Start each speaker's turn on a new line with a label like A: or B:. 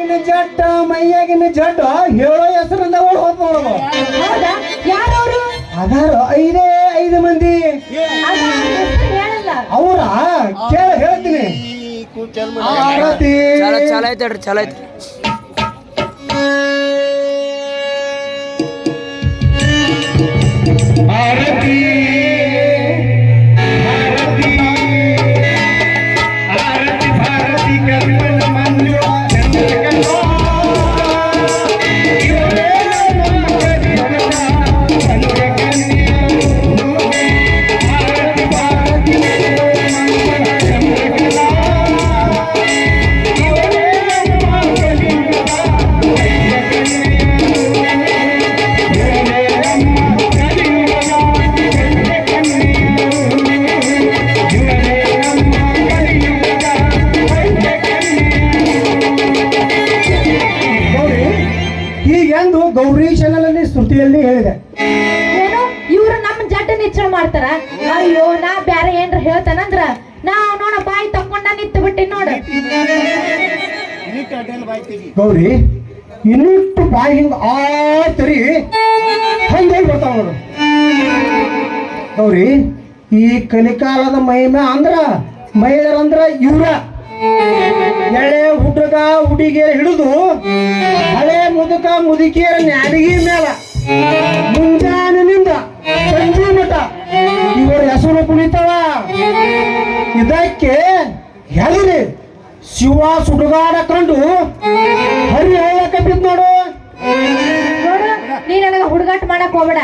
A: ಇನ್ನು ಜಟ್ಟ ಮೈಯಾಗಿನ ಜಟ್ಟ ಹೇಳೋ ಹೆಸರಿಂದ ಓಡ್ ಹೋದ್ ನೋಡೋದು
B: ಹೌದಾ? ಯಾರವರು?
A: ಅದಾರ ಐದೇ ಐದು ಮಂದಿ.
B: ಅವ್ರ
A: ಅವರ? ಕೇಳ ಹೇಳ್ತೀನಿ. ಚಲೋ
C: ಚಲೋ ಚಲೋ ಐತೆ ಚಲೋ ಚಲ ಐತೆ
A: ಹೀಗೆಂದು ಗೌರಿ ಚಾನಲಲ್ಲಿ ಸ್ತುತಿಯಲ್ಲಿ ಹೇಳಿದೆ.
B: ಏನು? ಇವ್ರು ನಮ್ಮ ಜಡ್ಡ ನಿಚ್ಚಳ ಮಾಡ್ತಾರ? ಅಯ್ಯೋ ನಾ ಬ್ಯಾರೆ ಏನ್ರ ಹೇಳ್ತಾನಂದ್ರ? ನಾ ನೋಡ ಬಾಯಿ ತಕೊಂಡ ನಿಂತು ಬಿಟ್ಟಿ ನೋಡ.
A: ಗೌರಿ ಇನ್ನಿಟ್ಟು ಬಾಯಿ ಹಿಂಗ ಆ ತರಿ ಹಂಗೆ ಬರ್ತಾವ ನೋಡು. ಗೌರಿ ಈ ಕಲಿಕಾಲದ ಮಹಿಮೆ ಅಂದ್ರ ಮಹಿಳೆಯರಂದ್ರ ಇವ್ರ. ಎಳೆ ಹುಡುಗ ಹುಡುಗಿಯ ಹಿಡಿದು ಮುದುಕಿಯರ ನ್ಯಾಡಿಗೆ ಮೇಲ ಮುಂಜಾನಿನಿಂದ ಸಂಜೆ ಮಠ ಇವರ ಹೆಸರು ಕುಣಿತವ. ಇದಕ್ಕೆ ಹೆದರಿ ಶಿವ ಸುಡುಗಾಡ ಕಂಡು ಹರಿ ಹೇಳಕ್ಕೆ ಬಿದ್ದು ನೋಡು,
B: ನೀ ಹುಡುಗಾಟ ಮಾಡಕ್ ಹೋಗ್ಬೇಡ.